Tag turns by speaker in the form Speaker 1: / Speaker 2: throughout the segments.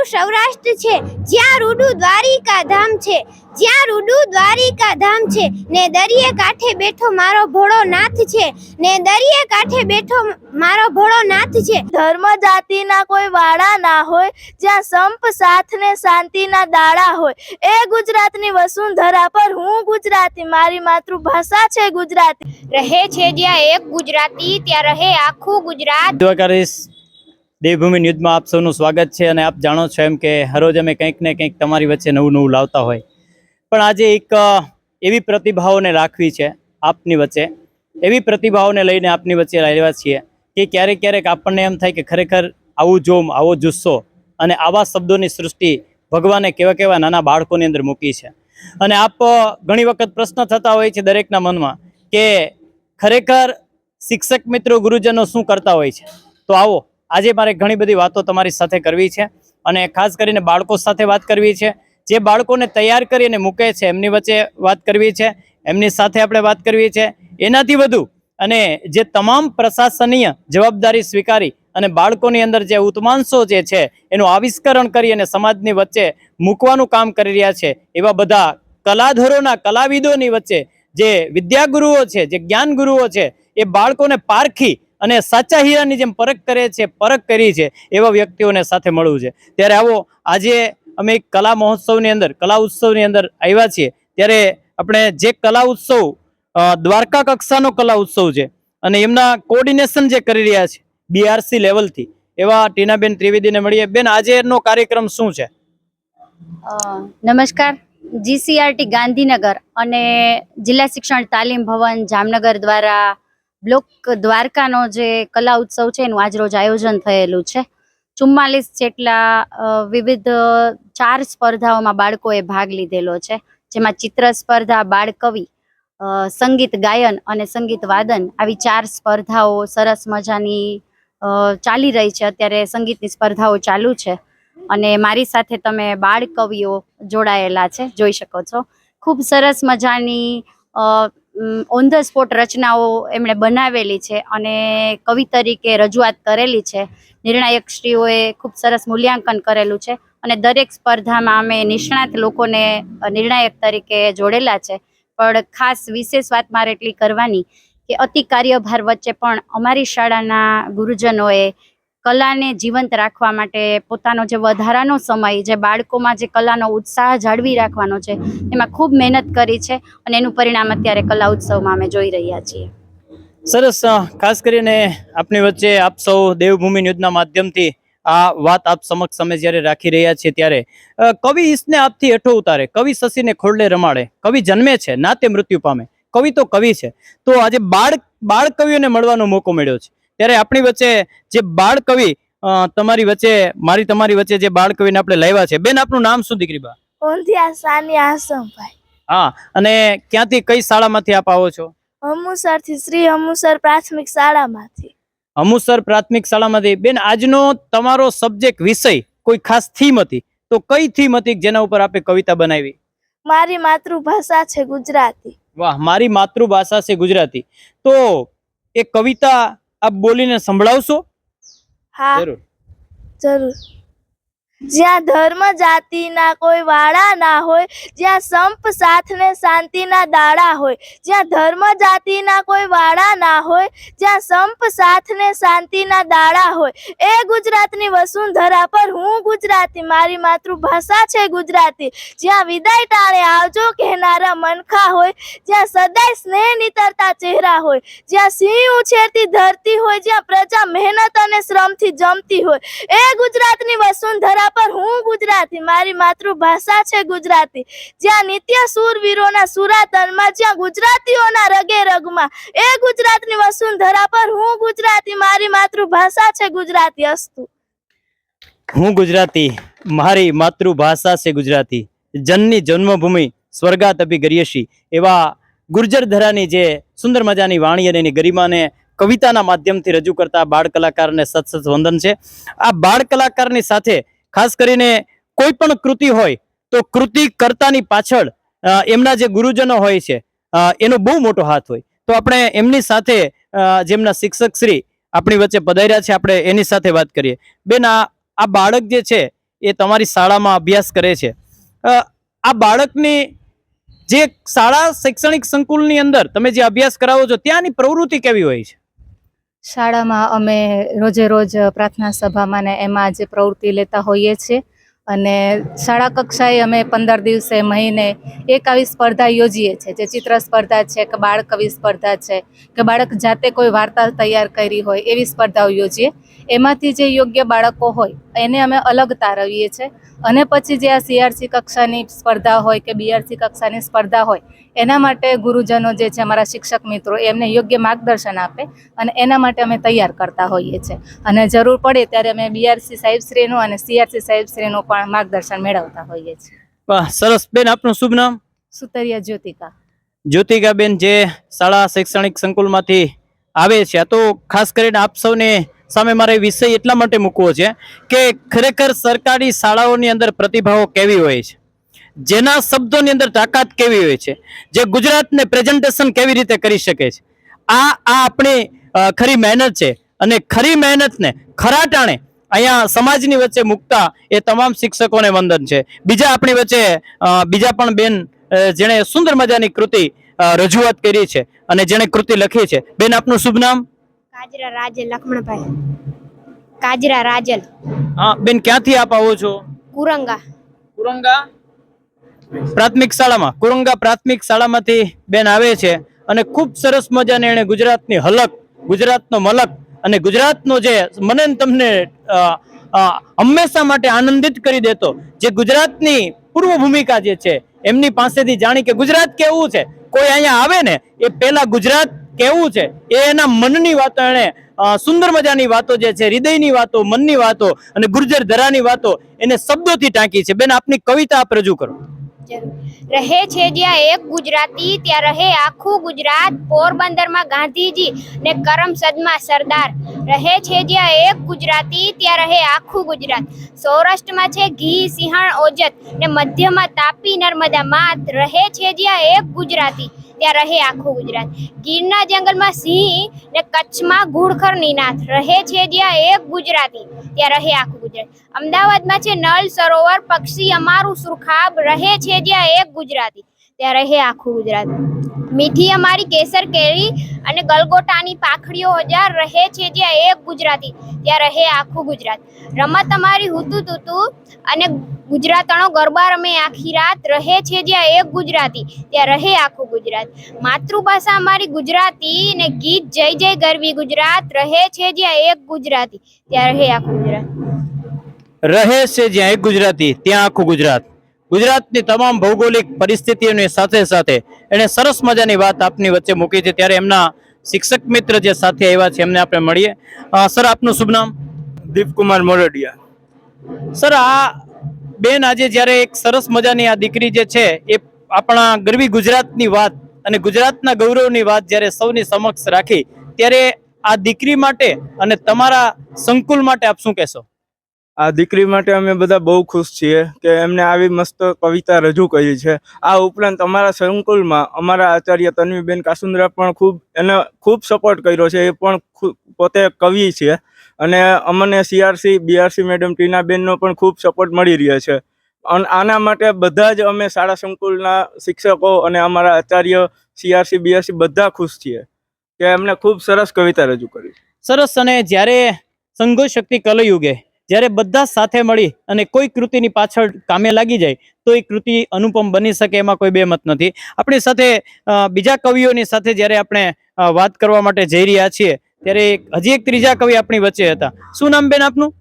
Speaker 1: મારું સૌરાષ્ટ્ર છે જ્યાં રૂડુ દ્વારિકા ધામ છે. જ્યાં રૂડુ દ્વારિકા ધામ છે ને દરિયે કાંઠે બેઠો મારો ભોળો નાથ છે. ને દરિયે કાંઠે બેઠો મારો ભોળો નાથ છે.
Speaker 2: ધર્મ જાતિના કોઈ વાળા ના હોય જ્યાં સંપ સાથ ને શાંતિના દાડા હોય. એ ગુજરાતની વસુંધરા પર હું ગુજરાતી મારી માતૃભાષા છે ગુજરાતી.
Speaker 1: રહે છે જ્યાં એક ગુજરાતી ત્યાં રહે આખું ગુજરાત.
Speaker 3: દ્વારકાધીશ દેવભૂમિ ન્યૂઝમાં આપ સૌનું સ્વાગત છે અને આપ જાણો છો એમ કે હરોજ અમે કંઈક ને કંઈક તમારી વચ્ચે નવું નવું લાવતા હોય. પણ આજે એક એવી પ્રતિભાઓને રાખવી છે આપની વચ્ચે. એવી પ્રતિભાઓને લઈને આપની વચ્ચે લાવ્યા છીએ કે ક્યારેક ક્યારેક આપણને એમ થાય કે ખરેખર આવું જોમ, આવો જુસ્સો અને આવા શબ્દોની સૃષ્ટિ ભગવાને કેવા કેવા નાના બાળકોની અંદર મૂકી છે. અને આપ ઘણી વખત પ્રશ્ન થતા હોય છે દરેકના મનમાં કે ખરેખર શિક્ષક મિત્રો ગુરુજનો શું કરતા હોય છે? તો આવો. આજે મારે ઘણી બધી વાતો તમારી સાથે કરવી છે અને ખાસ કરીને બાળકો સાથે વાત કરવી છે. જે બાળકોને તૈયાર કરીને મૂકે છે, એમની વચ્ચે વાત કરવી છે, એમની સાથે આપણે વાત કરવી છે. એનાથી વધુ અને જે તમામ પ્રશાસનીય જવાબદારી સ્વીકારી અને બાળકોની અંદર જે ઉત્માંશો જે છે, એનું આવિષ્કરણ કરી અને સમાજની વચ્ચે મૂકવાનું કામ કરી રહ્યા છે, એવા બધા કલાધરોના કલાવિદોની વચ્ચે જે વિદ્યાગુરુઓ છે, જે જ્ઞાન ગુરુઓ છે, એ બાળકોને પારખી અને સાચા હીરાની જેમ પરખ કરે છે, પરખ કરી છે, એવા વ્યક્તિઓને સાથે મળવું છે. ત્યારે આવો, આજે અમે એક કલા મહોત્સવની અંદર, કલા ઉત્સવની અંદર આવ્યા છીએ. ત્યારે આપણે જે કલા ઉત્સવ દ્વારકા કક્ષાનો કલા ઉત્સવ છે અને એમના કોર્ડિનેશન જે કરી રહ્યા છે બીઆરસી લેવલથી એવા ટીનાબેન ત્રિવેદીને મળીએ. બેન આજે એનો કાર્યક્રમ શું છે?
Speaker 4: નમસ્કાર. જીસીઆરટી ગાંધીનગર અને જિલ્લા શિક્ષણ તાલીમ ભવન જામનગર દ્વારા બ્લોક દ્વારકાનો જે કલા ઉત્સવ છે એનું આજરોજ આયોજન થયેલું છે. ચુમ્માલીસ જેટલા વિવિધ ચાર સ્પર્ધાઓમાં બાળકોએ ભાગ લીધેલો છે. જેમાં ચિત્ર સ્પર્ધા, બાળકવિ સંગીત ગાયન અને સંગીત વાદન આવી ચાર સ્પર્ધાઓ સરસ મજાની ચાલી રહી છે. અત્યારે સંગીતની સ્પર્ધાઓ ચાલુ છે. અને મારી સાથે તમે બાળ કવિઓ જોડાયેલા છે. જોઈ શકો છો. ખૂબ સરસ મજાની ઓન ધ સ્પોટ રચનાઓ એમણે બનાવેલી છે અને કવિ તરીકે રજૂઆત કરેલી છે. નિર્ણાયક શ્રીઓએ ખૂબ સરસ મૂલ્યાંકન કરેલું છે અને દરેક સ્પર્ધામાં અમે નિષ્ણાત લોકોને નિર્ણાયક તરીકે જોડેલા છે. પણ ખાસ વિશેષ વાત મારે એટલી કરવાની કે અતિ કાર્યભાર વચ્ચે પણ અમારી શાળાના ગુરુજનોએ કલાને જીવંત રાખવા માટે પોતાનો જે વધારાનો સમય, જે બાળકોમાં જે કલાનો ઉત્સાહ જાળવી રાખવાનો છે, એમાં ખૂબ મહેનત કરી છે અને એનું પરિણામ અત્યારે કલા ઉત્સવમાં અમે જોઈ રહ્યા છીએ.
Speaker 3: સરસ ખાસ કરીને આપની વચ્ચે આપ સૌ દેવભૂમિ ન્યૂઝના માધ્યમથી આ વાત આપ સમક્ષ અમે જ્યારે રાખી રહ્યા છીએ ત્યારે કવિ ઈસને આપથી હેઠો ઉતારે, કવિ શશીને ખોરડે રમાડે, કવિ જન્મે છે ના તે મૃત્યુ પામે, કવિ તો કવિ છે. તો આજે બાળ બાળ કવિઓને મળવાનો મોકો મળ્યો છે. ત્યારે આપણી વચ્ચે જે બાળ કવિ તમારી વચ્ચે મારી તમારી વચ્ચે જે બાળ કવિને આપણે લાવ્યા છે બેન આપનું નામ શું દીકરી બા
Speaker 2: ઓંધિયા સાની આસમભાઈ.
Speaker 3: હા અને ક્યાંથી કઈ શાળામાંથી આપ આવો છો?
Speaker 2: હમુસરથી શ્રી અમુસર પ્રાથમિક શાળામાંથી.
Speaker 3: અમુસર પ્રાથમિક શાળામાંથી. બેન આજનો તમારો સબ્જેક્ટ વિષય કોઈ ખાસ થીમ હતી? તો કઈ થીમ હતી જેના ઉપર આપે કવિતા બનાવી?
Speaker 2: મારી માતૃભાષા છે ગુજરાતી.
Speaker 3: વાહ મારી માતૃભાષા છે ગુજરાતી. તો એ કવિતા આપ બોલીને સંભળાવશો?
Speaker 2: હા.
Speaker 3: જરૂર.
Speaker 2: જરૂર. જ્યાં ધર્મ જાતિના કોઈ વાળા ના હોય, જ્યાં સંપ સાથને શાંતિના દાડા હોય, જ્યાં ધર્મ જાતિના કોઈ વાળા ના હોય, જ્યાં સંપ સાથને શાંતિના દાડા હોય. એ ગુજરાતની વસુંધરા પર હું ગુજરાતી, મારી માતૃભાષા છે ગુજરાતી. જ્યાં વિદાય ટાણે આવજો કહેનારા મનખા હોય, જ્યાં સદાય સ્નેહ નીતરતા ચહેરા હોય, જ્યાં સિંહ ઉછેરતી ધરતી હોય, જ્યાં પ્રજા મહેનત અને શ્રમથી જમતી હોય. એ ગુજરાતની વસુંધરા પર હું ગુજરાતી, મારી માતૃભાષા છે ગુજરાતી. જ્યાં નિત્ય શૂરવીરોના સુરાતનમાં, જ્યાં ગુજરાતીઓના રગે રગમાં એ ગુજરાતની વસુંધરા પર હું ગુજરાતી, મારી માતૃભાષા છે ગુજરાતી અસ્તુ.
Speaker 3: હું ગુજરાતી, મારી માતૃભાષા છે ગુજરાતી. જનની જન્મભૂમિ સ્વર્ગાત અભી ગરિયશી એવા ગુર્જર ધરાની જે સુંદર મજાની વાણી અને એની ગરિમાને કવિતાના માધ્યમથી રજૂ કરતા બાળ કલાકારને સત સત વંદન છે. આ બાળ કલાકારની સાથે ખાસ કરીને કોઈ પણ કૃતિ હોય તો કૃતિ કરતાની પાછળ એમના જે ગુરુજનો હોય છે એનો બહુ મોટો હાથ હોય. તો આપણે એમની સાથે જેમના શિક્ષક શ્રી આપણી વચ્ચે પધાર્યા છે, આપણે એની સાથે વાત કરીએ. બેન, આ આ બાળક જે છે, એ તમારી શાળામાં અભ્યાસ કરે છે. આ બાળકની જે શાળા શૈક્ષણિક સંકુલની અંદર તમે જે અભ્યાસ કરાવો છો, ત્યાંની પ્રવૃત્તિ કેવી હોય છે?
Speaker 5: શાળામાં અમે રોજે રોજ પ્રાર્થના સભામાં ને એમાં જે પ્રવૃત્તિ લેતા હોઈએ છીએ. અને શાળા કક્ષાએ અમે પંદર દિવસે મહિને એક આવી સ્પર્ધા યોજીએ છીએ. જે ચિત્ર સ્પર્ધા છે, કે બાળ કવિ સ્પર્ધા છે, કે બાળક જાતે કોઈ વાર્તા તૈયાર કરી હોય એવી સ્પર્ધાઓ યોજીએ. એમાંથી જે યોગ્ય બાળકો હોય, એને અમે અલગ તારવીએ છીએ. અને પછી જે આ સીઆરસી કક્ષાની સ્પર્ધા હોય કે બીઆરસી કક્ષાની સ્પર્ધા હોય એના માટે ગુરુજનો જે છે અમારા શિક્ષક મિત્રો એમને યોગ્ય માર્ગદર્શન આપે અને એના માટે અમે તૈયાર કરતા હોઈએ છીએ અને જરૂર પડે ત્યારે અમે બીઆરસી સાહેબશ્રીનું અને સીઆરસી સાહેબશ્રીનું પણ માર્ગદર્શન મેળવતા હોઈએ છીએ.
Speaker 3: વાહ સરસ. બેન આપનું શુભ નામ?
Speaker 5: સુતરિયા જ્યોતિકા.
Speaker 3: જ્યોતિકાબેન જે શાળા શૈક્ષણિક સંકુલમાંથી આવે છે. તો ખાસ કરીને આપ સૌને સામે મારે વિષય એટલા માટે મૂકવો છે કે ખરેખર સરકારી શાળાઓની અંદર પ્રતિભાવો કેવી હોય છે? જેના શબ્દોની અંદર તાકાત કેવી હોય છે? જે ગુજરાતને પ્રેઝન્ટેશન કેવી રીતે કરી શકે છે? આ આ આપણી ખરી મહેનત છે અને ખરી મહેનતને ખરા ટાણે અહીંયા સમાજની વચ્ચે મૂકતા એ તમામ શિક્ષકોને વંદન છે. બીજા આપણી વચ્ચે બીજા પણ બેન જેણે સુંદર મજાની કૃતિ રજૂઆત કરી છે અને જેણે કૃતિ લખી છે. બેન, આપનું શુભ નામ?
Speaker 6: કાજરા રાજલ લક્ષ્મણભાઈ કાજરા રાજલ.
Speaker 3: હા બેન ક્યાંથી આપ આવો છો?
Speaker 6: કુરંગા.
Speaker 3: કુરંગા? પ્રાથમિક શાળામાં. કુરંગા પ્રાથમિક શાળામાંથી બેન આવે છે અને ખૂબ સરસ મજાને એણે ગુજરાતની હલક ગુજરાતનો મલક અને ગુજરાતનો જે મને તમને હંમેશા માટે આનંદિત કરી દેતો જે ગુજરાતની પૂર્વ ભૂમિકા જે છે એમની પાસેથી જાણી કે ગુજરાત કેવું છે? કોઈ અહીંયા આવે ને એ પહેલા ગુજરાત કેવું છે, એ એના મનની વાતો એણે સુંદર મજાની વાતો જે છે, હૃદયની વાતો, મનની વાતો અને ગુર્જર ધરાની વાતો એને શબ્દોથી ટાંકી છે. બેન, આપની કવિતા આપ રજૂ કરો.
Speaker 6: રહે છે જ્યાં એક ગુજરાતી, ત્યાં રહે આખું ગુજરાત. પોરબંદરમાં ગાંધીજી ને કરમસદમાં સરદાર. રહે છે જ્યાં એક ગુજરાતી, ત્યાં રહે આખું ગુજરાત. સૌરાષ્ટ્રમાં છે ઘી, સિંહણ, ઓજત ને મધ્યમાં તાપી નર્મદા માત. રહે છે જ્યાં એક ગુજરાતી. ત્યાં રહે આખું ગુજરાત. ગીરના જંગલમાં સિંહ ને કચ્છમાં ઘુડખર નિનાથ રહે છે જ્યાં એક ગુજરાતી ત્યાં રહે આખું ગુજરાત. અમદાવાદમાં છે નળ, સરોવર, પક્ષી, અમારું સુરખાબ રહે છે જ્યાં એક ગુજરાતી ત્યાં રહે આખું ગુજરાત. મીઠી અમારી કેસર કેરી અને ગલગોટાની પાખડીઓ હજાર રહે છે જ્યાં એક ગુજરાતી ત્યાં રહે આખું ગુજરાત. રમત અમારી હુતુ તુતુ અને ગુજરાતણો ગરબા રમે આખી રાત રહે છે જ્યાં એક ગુજરાતી ત્યાં રહે આખું ગુજરાત. માતૃભાષા અમારી ગુજરાતી ને ગીત જય જય ગરવી ગુજરાત રહે છે જ્યાં એક ગુજરાતી ત્યાં રહે આખું ગુજરાત.
Speaker 3: રહે છે જ્યાં એક ગુજરાતી ત્યાં આખું ગુજરાત. ગુજરાતની તમામ ભૌગોલિક પરિસ્થિતિઓની સાથે સાથે એણે સરસ મજાની વાત આપની વચ્ચે મૂકી છે. ત્યારે એમના શિક્ષક મિત્ર જે સાથે આવ્યા છે એમને આપણે મળીએ. સર આપનું શુભ નામ?
Speaker 7: દીપકુમાર મોરડિયા.
Speaker 3: સર આ બેન, આજે જ્યારે એક સરસ મજાની આ દીકરી જે છે, એ આપણા ગરવી ગુજરાતની વાત અને ગુજરાતના ગૌરવની વાત જ્યારે સૌની સમક્ષ રાખી, ત્યારે આ દીકરી માટે અને તમારા સંકુલ માટે આપ શું કહેશો?
Speaker 7: આ દીકરી માટે અમે બધા બહુ ખુશ છીએ કે એમને આવી મસ્ત કવિતા રજૂ કરી છે. આ ઉપરાંત અમારા સંકુલમાં અમારા આચાર્ય તન્વીબેન કાસુંદ્રા પણ ખૂબ એને ખૂબ સપોર્ટ કર્યો છે, એ પણ પોતે કવિ છે અને અમને સીઆરસી બીઆરસી મેડમ ટીનાબેનનો પણ ખૂબ સપોર્ટ મળી રહ્યો છે. અન આના માટે બધા જ અમે શાળા સંકુલના શિક્ષકો અને અમારા આચાર્ય સીઆરસી બીઆરસી બધા ખુશ છીએ કે એમને ખૂબ સરસ કવિતા રજૂ કરી.
Speaker 3: સરસ અને જ્યારે સંઘો શક્તિ કલયુગે જ્યારે બધા સાથે મળી અને કોઈ કૃતિની પાછળ કામે લાગી જાય તો એ કૃતિ અનુપમ બની શકે એમાં કોઈ બે મત નથી. આપણી સાથે બીજા કવિઓની સાથે જ્યારે આપણે વાત કરવા માટે જઈ રહ્યા છીએ ત્યારે હજી એક ત્રીજા કવિ આપણી વચ્ચે હતા. શું નામ બેન આપનું?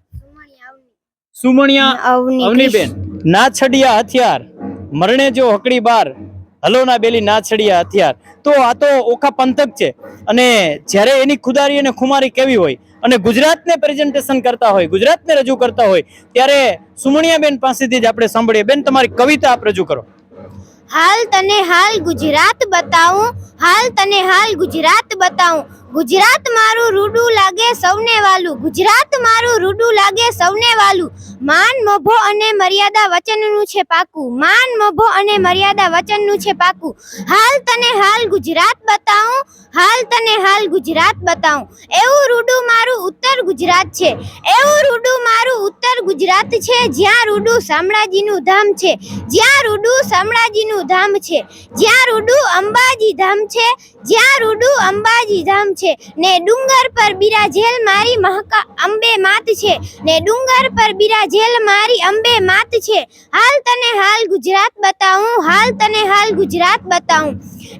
Speaker 3: સુમણિયા અવનીબેન. ના છડિયા હથિયાર. મરણે જો હકડી બાર. હલો ના બેલી ના છડિયા હથિયાર. તો આ તો ઓખા પંથક છે. અને જ્યારે એની ખુદારી અને ખુમારી કેવી હોય અને ગુજરાતને પ્રેઝન્ટેશન કરતા હોય, ગુજરાતને રજૂ કરતા હોય, ત્યારે સુમણિયાબેન પાસેથી જ આપણે સાંભળીએ. બેન, તમારી કવિતા આપ રજૂ કરો.
Speaker 6: હાલ તને હાલ ગુજરાત બતાવું, હાલ તને હાલ ગુજરાત બતાવું.
Speaker 1: ગુજરાત મારું રૂડું લાગે સૌને વાલું, ગુજરાત મારું રૂડું લાગે સૌને વાલું. માન, મોભો અને મર્યાદા વચનનું છે પાકું. માન, મોભો અને મર્યાદા વચનનું છે પાકું. હાલ તને હાલ ગુજરાત બતાવું, હાલ તને હાલ ગુજરાત બતાવું. એવું રૂડું મારું ઉત્તર ગુજરાત છે. એવું રૂડું મારું ઉત્તર ગુજરાત છે, જ્યાં રૂડું શામળાજીનું ધામ છે. જ્યાં રૂડું શામળાજીનું ધામ છે. જ્યાં રૂડું અંબાજી ધામ છે. જ્યાં રૂડું અંબાજી ધામ છે. ને ડુંગર પર બિરાજેલ મારી મહકા અંબે માત છે. ને ડુંગર પર બિરાજેલ મારી અંબે માત છે. હાલ તને હાલ ગુજરાત બતાવું, હાલ તને હાલ ગુજરાત બતાવું.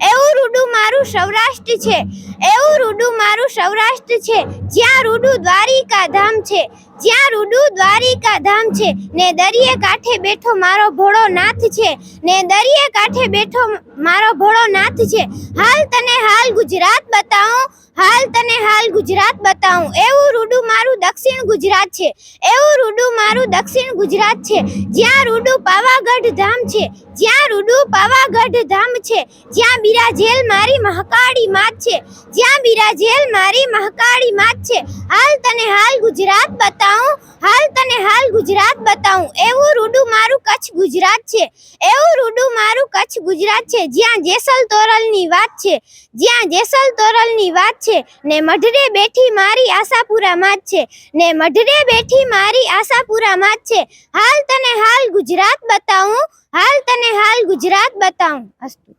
Speaker 1: એવું રૂડું મારું સૌરાષ્ટ્ર છે. એવું રૂડું મારું સૌરાષ્ટ્ર છે. જ્યાં રૂડું દ્વારિકા ધામ છે. જ્યાં રૂડું દ્વારિકા ધામ છે. ને દરિયે કાંઠે બેઠો મારો ભોળો નાથ છે. ને દરિયે કાંઠે બેઠો મારો ભોળો નાથ છે. હાલ તને હાલ ગુજરાત બતાવું. હાલ તને હાલ ગુજરાત બતાવું. એવું રૂડું મારું દક્ષિણ ગુજરાત છે. એવું રૂડું મારું દક્ષિણ ગુજરાત છે. જ્યાં રૂડું પાવાગઢ ધામ છે. જ્યાં રૂડું પાવાગઢ ધામ છે. જ્યાં બિરાજેલ મારી મહાકાળી માત છે. જ્યાં બિરાજેલ મારી મહાકાળી માત છે. હાલ તને હાલ ગુજરાત બતાવું, હાલ તને હાલ ગુજરાત બતાવું. એવું રૂડું મારું કચ્છ ગુજરાત છે. એવું રૂડું મારું કચ્છ ગુજરાત છે. જ્યાં જેસલ તોરલની વાત છે. જ્યાં જેસલ તોરલની વાત છે. ને મઢરે બેઠી મારી આશાપુરા માત છે. ને મઢરે બેઠી મારી આશાપુરા માત છે. હાલ તને હાલ ગુજરાત બતાવું, હાલ તને હાલ ગુજરાત બતાવું. અસ્તુ.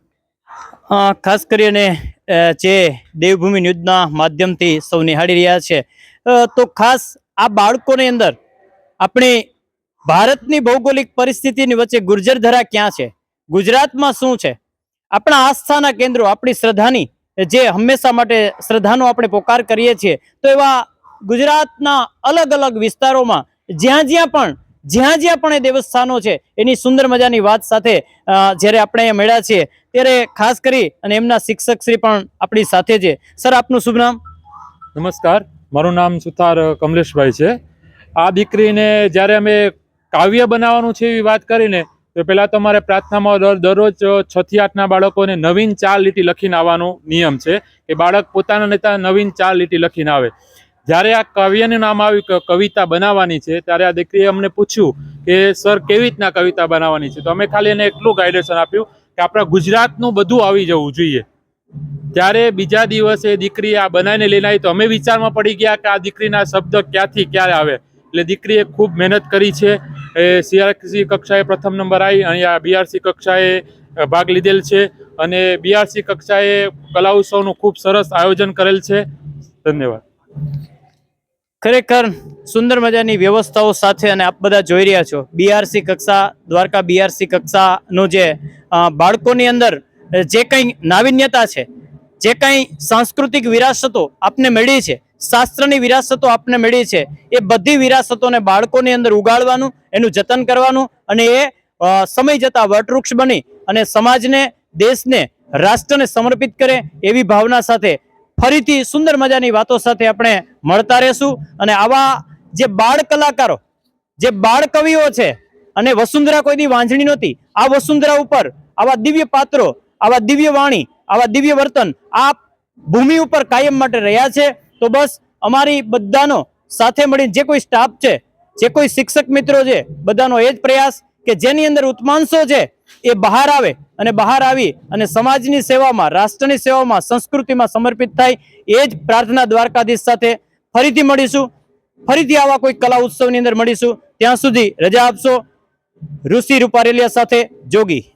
Speaker 3: ખાસ કરીને જે દેવભૂમિ ન્યૂઝના માધ્યમથી સૌ નિહાળી રહ્યા છે. તો ખાસ આ બાળકોની અંદર આપણી ભારતની ભૌગોલિક પરિસ્થિતિની વચ્ચે ગુર્જર ધરા ક્યાં છે? ગુજરાતમાં શું છે? આપણા આસ્થાના કેન્દ્રો, આપણી શ્રદ્ધાની, જે હંમેશા માટે શ્રદ્ધાનો આપણે પોકાર કરીએ છીએ, તો એવા ગુજરાતના અલગ અલગ વિસ્તારોમાં જ્યાં જ્યાં પણ જ્યાં જ્યાં પણ એ દેવસ્થાનો છે, એની સુંદર મજાની વાત સાથે જ્યારે આપણે અહીંયા મળ્યા છીએ, ત્યારે ખાસ કરી અને એમના શિક્ષક શ્રી પણ આપણી સાથે છે. સર, આપનું શુભ નામ?
Speaker 8: નમસ્કાર. મારું નામ સુથાર કમલેશભાઈ છે. આ દીકરીને જ્યારે અમે કાવ્ય બનાવવાનું છે એવી વાત કરીને, તો પહેલાં તો અમારે પ્રાર્થનામાં દર, દરરોજ છ થી આઠના બાળકોને નવીન ચાર લીટી લખીને આવવાનો નિયમ છે કે બાળક પોતાના નેતા નવીન ચાર લીટી લખીને આવે. જ્યારે આ કાવ્યનું નામ આવ્યું કે કવિતા બનાવવાની છે, ત્યારે આ દીકરીએ અમને પૂછ્યું કે, સર, કેવી રીતના કવિતા બનાવવાની છે? તો અમે ખાલી એને એટલું ગાઈડન્સન આપ્યું કે આપણા ગુજરાતનું બધું આવી જવું જોઈએ. ત્યારે બીજા દિવસે દીકરી આ બનાવીને લઈને આવી, તો અમે વિચારમાં પડી ગયા કે આ દીકરીના શબ્દ ક્યાંથી ક્યારે આવે. એટલે દીકરીએ ખૂબ મહેનત કરી છે. એ સીઆરસી કક્ષાએ પ્રથમ નંબર આવી અહીંયા બીઆરસી કક્ષાએ ભાગ લીધેલ છે. અને બીઆરસી કક્ષાએ કલા ઉત્સવનું ખૂબ સરસ આયોજન કરેલ છે. ધન્યવાદ.
Speaker 3: ખરેખર સુંદર મજાની વ્યવસ્થાઓ સાથે અને આપ બધા જોઈ રહ્યા છો. બીઆરસી કક્ષા, દ્વારકા બીઆરસી કક્ષાનું જે બાળકોની અંદર જે કંઈ નાવિન્યતા છે, જે કંઈ સાંસ્કૃતિક વિરાસતો આપને મળી છે, શાસ્ત્રની વિરાસતો આપને મળી છે, એ બધી વિરાસતોને બાળકોની અંદર ઉગાડવાનું, એનું જતન કરવાનું અને એ સમય જતા વટવૃક્ષ બની અને સમાજને, દેશને, રાષ્ટ્રને સમર્પિત કરે એવી ભાવના સાથે ફરીથી સુંદર મજાની વાતો સાથે આપણે મળતા રહેશું. અને આવા જે બાળ કલાકારો, જે બાળ કવિઓ છે અને વસુંધરા કોઈની વાંઝણી નહોતી, આ વસુંધરા ઉપર આવા દિવ્ય પાત્રો, આવા દિવ્ય વાણી, આવા દિવ્ય વર્તન આ ભૂમિ ઉપર કાયમ માટે રહ્યા છે. તો બસ અમારી બધાનો સાથે મળીને જે કોઈ સ્ટાફ છે, જે કોઈ શિક્ષક મિત્રો છે, બધાનો એ જ પ્રયાસ. કે જેની અંદર ઉત્માંશો છે, એ બહાર આવે અને બહાર આવી અને સમાજની સેવામાં, રાષ્ટ્રની સેવામાં, સંસ્કૃતિમાં સમર્પિત થાય, એ જ પ્રાર્થના દ્વારકાધીશ સાથે ફરીથી મળીશું. ફરીથી આવા કોઈ કલા ઉત્સવની અંદર મળીશું. ત્યાં સુધી રજા આપશો. ઋષિ રૂપારેલિયા સાથે જોગી.